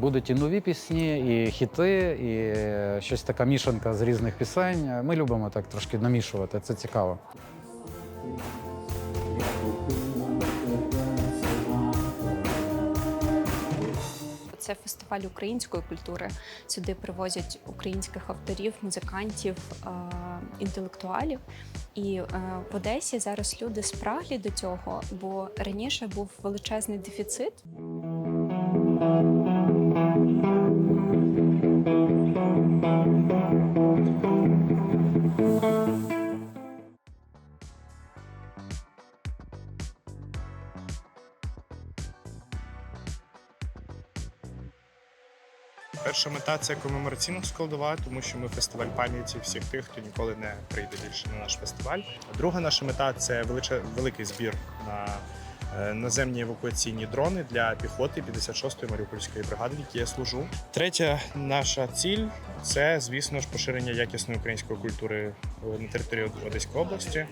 Будуть і нові пісні, і хіти, і е, щось така мішанка з різних пісень. Ми любимо так трошки намішувати, це цікаво. Це фестиваль української культури. Сюди привозять українських авторів, музикантів, е, інтелектуалів. І е, в Одесі зараз люди спраглі до цього, бо раніше був величезний дефіцит. Перша мета це комемораційна складова, тому що ми фестиваль пам'яті всіх тих, хто ніколи не прийде більше на наш фестиваль. Друга наша мета це величе- великий збір на наземні евакуаційні дрони для піхоти 56-ї Маріупольської бригади, в якій я служу. Третя наша ціль це, звісно ж, поширення якісної української культури е, на території Одеської області.